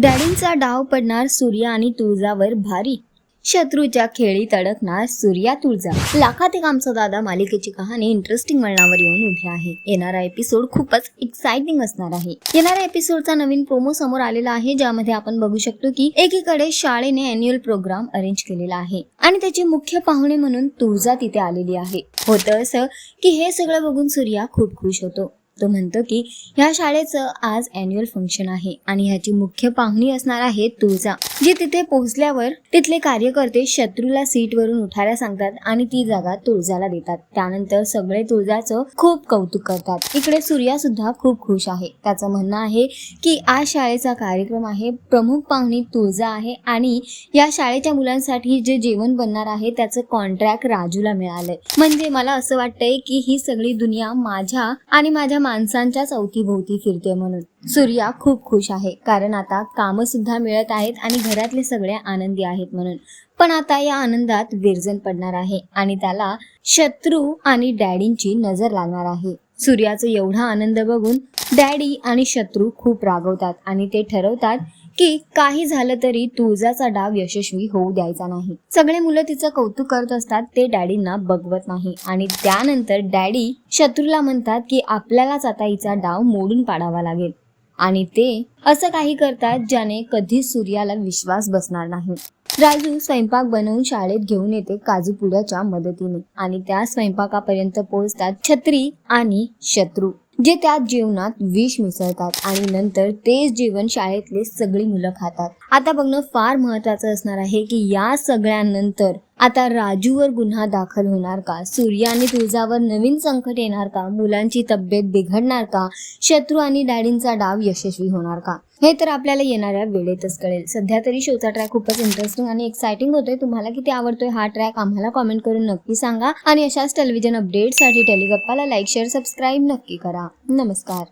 डॅडींचा डाव पडणार सूर्या आणि तुळजावर भारी. शत्रूच्या खेळी तडकणार सूर्या तुळजा. लाखात एक आमचा दादा मालिकेची कहाणी इंटरेस्टिंग वळणावर येऊन उभी आहे. येणारा एपिसोड खूपच एक्साइटिंग असणार आहे. येणाऱ्या एपिसोडचा नवीन प्रोमो समोर आलेला आहे ज्यामध्ये आपण बघू शकतो की एकीकडे शाळेने अॅन्युअल प्रोग्राम अरेंज केलेला आहे आणि त्याची मुख्य पाहुणे म्हणून तुळजा तिथे आलेली आहे. होतं असं की हे सगळं बघून सूर्या खूप खुश होतो. तो म्हणतो की ह्या शाळेचं आज अॅन्युअल फंक्शन आहे आणि ह्याची मुख्य पाहुणी असणार आहे तुळजा जी तिथे पोहोचल्यावर तिथले कार्यकर्ते शत्रूला सीटवरून उठायला सांगतात आणि ती जागा तुळजाला देतात. त्यानंतर सगळे तुळजाचं खूप कौतुक करतात. इकडे सूर्या सुद्धा खूप खुश आहे. त्याचं म्हणणं आहे की आज शाळेचा कार्यक्रम आहे प्रमुख पाहुणी तुळजा आहे आणि या शाळेच्या मुलांसाठी जे जेवण बनणार आहे त्याचं कॉन्ट्रॅक्ट राजूला मिळालंय. म्हणजे मला असं वाटतंय की ही सगळी दुनिया माझ्या आणि माझ्या माणसांच्या चौकीभोवती फिरते म्हणून. सूर्या खूप खुश आहे. कारण आता कामं सुद्धा मिळत आहेत आणि घरातले सगळे आनंदी आहेत म्हणून. पण आता या आनंदात विरजन पडणार आहे आणि त्याला शत्रू आणि डॅडींची नजर लागणार आहे. सूर्याचा एवढा आनंद बघून डॅडी आणि शत्रू खूप रागवतात आणि ते ठरवतात की काही झालं तरी तुळजाचा डाव यशस्वी होऊ द्यायचा नाही. सगळे मुलं तिचं कौतुक करत असतात ते डॅडींना बघवत नाही. आणि त्यानंतर डॅडी शत्रूला म्हणतात की आपल्यालाच आता हिचा डाव मोडून पाडावा लागेल. आणि ते असं काही करतात ज्याने कधीच सूर्याला विश्वास बसणार नाही. राजू स्वयंपाक बनवून शाळेत घेऊन येते काजूपुड्याच्या मदतीने. आणि त्या स्वयंपाकापर्यंत पोहोचतात छत्री आणि शत्रू जे त्या जेवणात विष मिसळतात आणि नंतर तेच जेवण शाळेतले सगळी मुलं खातात. आता बघणं फार महत्वाचं असणार आहे की या सगळ्यांनंतर आता राजूवर गुन्हा दाखल होणार का? सूर्य आणि तुळजावर नवीन संकट येणार का? मुलांची तब्येत बिघडणार का? शत्रू आणि डॅडींचा डाव यशस्वी होणार का? हे तर आपल्याला येणाऱ्या वेळेतच कळेल. सध्या तरी शोचा ट्रॅक खूपच इंटरेस्टिंग आणि एक्साइटिंग होतोय. तुम्हाला किती आवडतोय हा ट्रॅक आम्हाला कॉमेंट करून नक्की सांगा. आणि अशाच टेलिव्हिजन अपडेटसाठी टेलिगप्पाला लाईक शेअर सबस्क्राईब नक्की करा. नमस्कार.